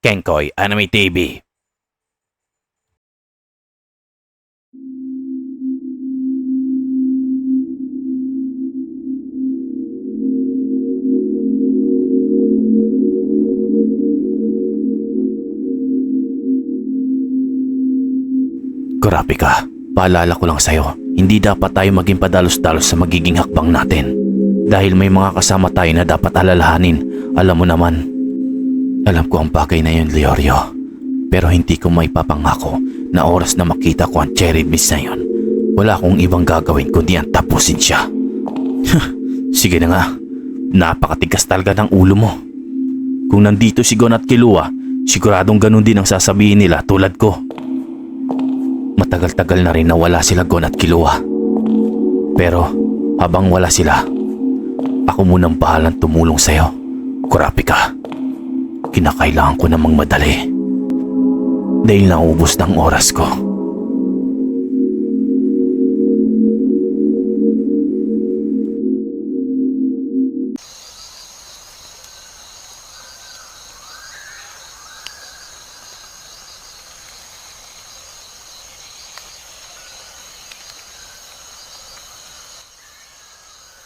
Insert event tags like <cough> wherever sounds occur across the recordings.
Kenkoy Anime TV. Grabe ka. Paalala ko lang sa'yo, hindi dapat tayo maging padalos-dalos sa magiging hakbang natin. Dahil may mga kasama tayo na dapat alalahanin. Alam mo naman. Alam ko ang bagay na yun, Leorio. Pero hindi ko may papangako na oras na makita ko ang cherry miss na yun. Wala akong ibang gagawin kundi ang tapusin siya. <laughs> Sige na nga. Napakatigas talaga ng ulo mo. Kung nandito si Gon at Kilua, siguradong ganun din ang sasabihin nila tulad ko. Matagal-tagal na rin na wala sila Gon at Kilua. Pero habang wala sila, ako munang bahalang tumulong sa'yo. Kurapika. Kinakailangan ko namang madali. Dahil naubos ng oras ko.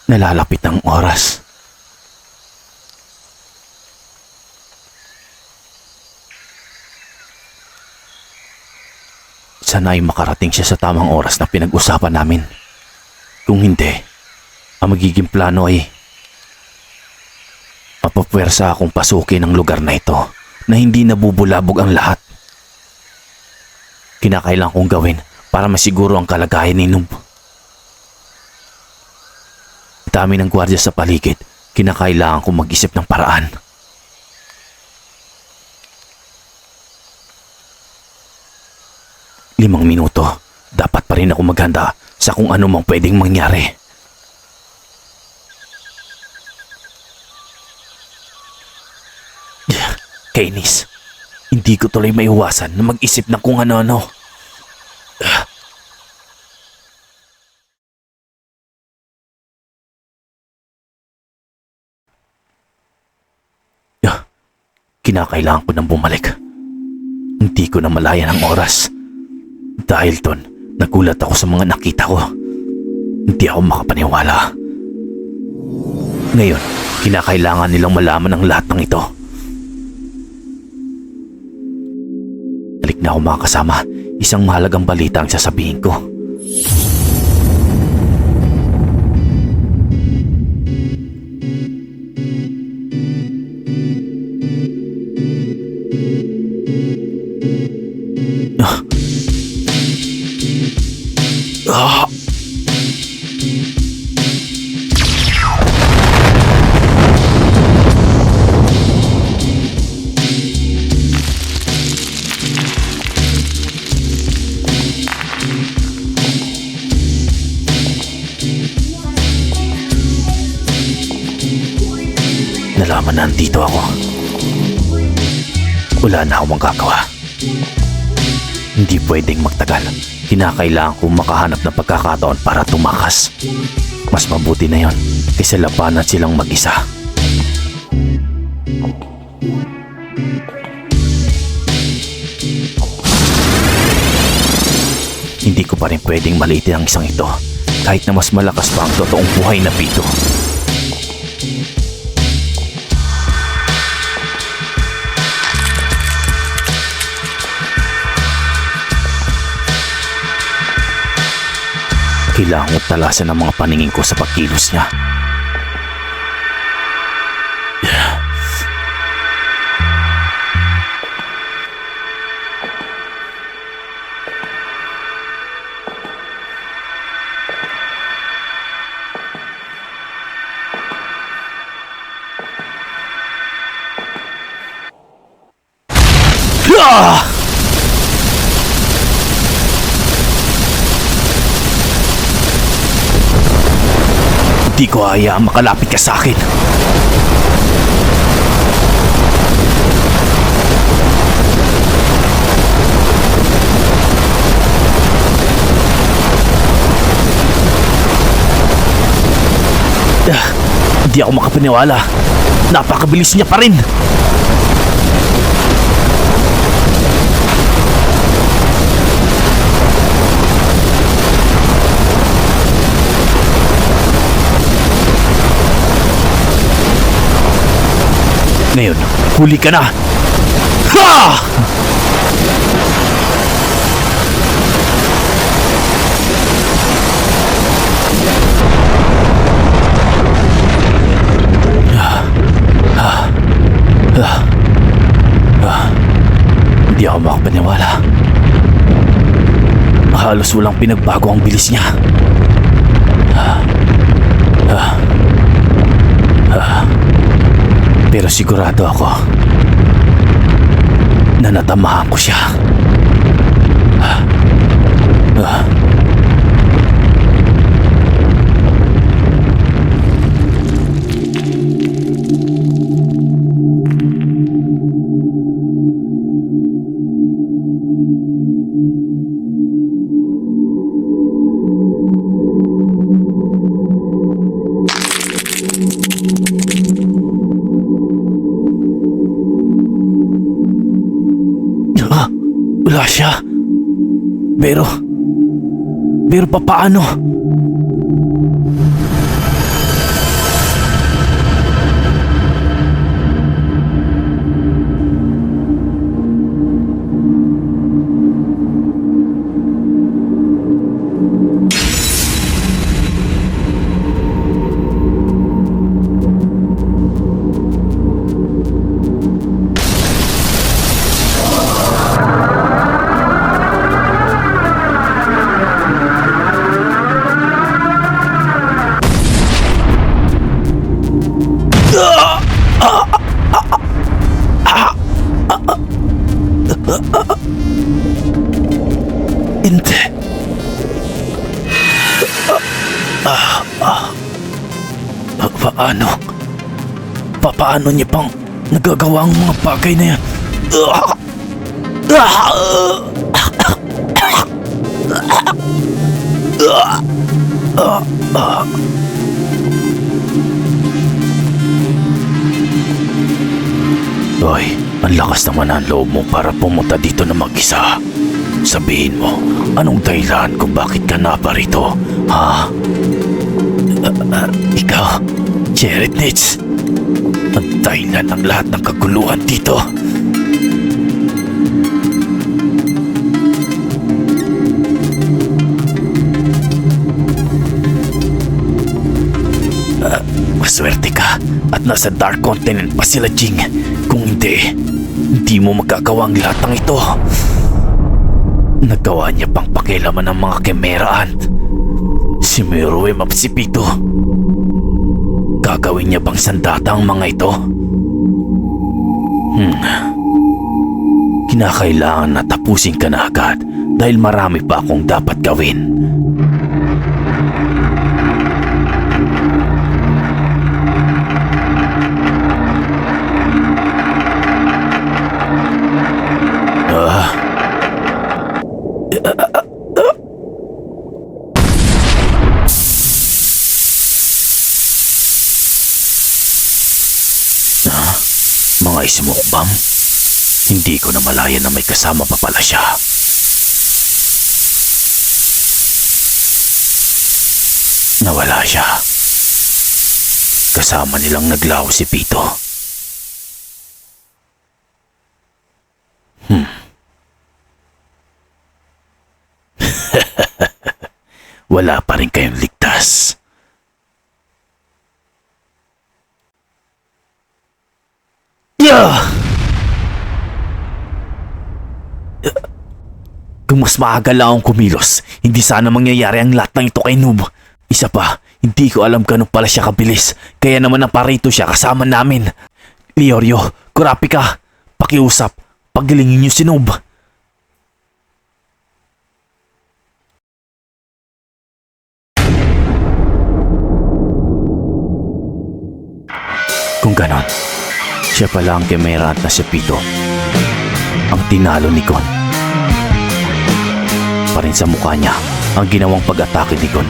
Nalalapit ang oras. Sana ay makarating siya sa tamang oras na pinag-usapan namin. Kung hindi, ang magiging plano ay mapapwersa akong pasukin ang lugar na ito na hindi nabubulabog ang lahat. Kinakailangan kong gawin para masiguro ang kalagayan ni Noob. Dami ng gwardiya sa paligid, kinakailangan kong mag-isip ng paraan. Limang minuto, dapat pa rin ako maghanda sa kung ano mang pwedeng mangyari. Kainis, hindi ko tuloy maiwasan na mag-isip ng kung ano-ano. Kinakailangan ko nang bumalik. Hindi ko na malaya ng oras. Dahil doon, nagulat ako sa mga nakita ko. Hindi ako makapaniwala. Ngayon, kinakailangan nilang malaman ang lahat ng ito. Balik na ako mga kasama. Isang mahalagang balita ang sasabihin ko. Nalaman na andito ako. Wala na akong magagawa. Hindi pwedeng magtagal. Kinakailangan kong makahanap ng pagkakataon para tumakas. Mas mabuti na yon kaysa labanan silang mag-isa. Hindi ko pa rin pwedeng maliitin ang isang ito kahit na mas malakas pa ang totoong buhay na pito. Ko talasan ang mga paningin ko sa pagkilos niya. Ah! Di ko hayaan makalapit ka sa akin. Ah, Hindi ako makapaniwala. Napakabilis niya pa rin. Ngayon, huli ka na! Ha! Hindi ako makapaniwala. Halos walang pinagbago ang bilis niya. Pero sigurado ako na natamahan ko siya. Ah, wala siya. Pero, pero papaano? Hindi. Paano niya pang nagagawa ang mga bagay na yan? Hoy, ang lakas naman ang loob mo para pumunta dito na mag-isa. Sabihin mo, anong dahilan kung bakit ka naparito? Ha? Ah, ah, ikaw, Jared Nitz. Ang dahilan ng lahat ng kaguluhan dito. Ah, Maswerte ka at nasa Dark Continent pa sila Jing. Kung hindi, hindi mo magagawa ang lahat ng ito. Nagawa niya pang pakilaman ng mga kemeraan. Si Meruem Mapsipito. Gagawin niya bang sandata ang mga ito? Hmm. Kinakailangan na tapusin ka na agad dahil marami pa akong dapat gawin. Ah. Ah, smoke bomb? Hindi ko na malaya na may kasama pa pala siya. Nawala siya. Kasama nilang naglaho si Pito. <laughs> wala pa rin kayong ligtas. Kung mas maaga lang akong kumilos, hindi sana mangyayari ang lahat ng ito kay Noob. Isa pa, hindi ko alam kano pala siya kabilis, kaya naman naparito siya kasama namin. Leorio, kurapi ka, pakiusap, pagilingin niyo si Noob. Kung ganon, siya pala ang kemerant na si Pito. Ang tinalo ni Gon. Pa sa mukha niya ang ginawang pag-atake ni Gon.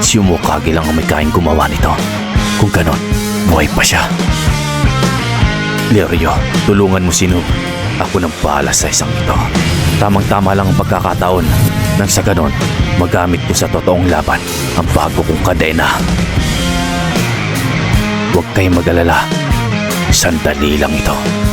Si Umokage lang ang may kain gumawa nito. Kung ganon, buhay pa siya. Leorio, tulungan mo si Noob. Ako nang bahala sa isang ito. Tamang-tama lang ang pagkakataon nang sa ganon, magamit ko sa totoong laban ang bago kong kadena. Huwag kayong mag-alala. Sandali lang ito.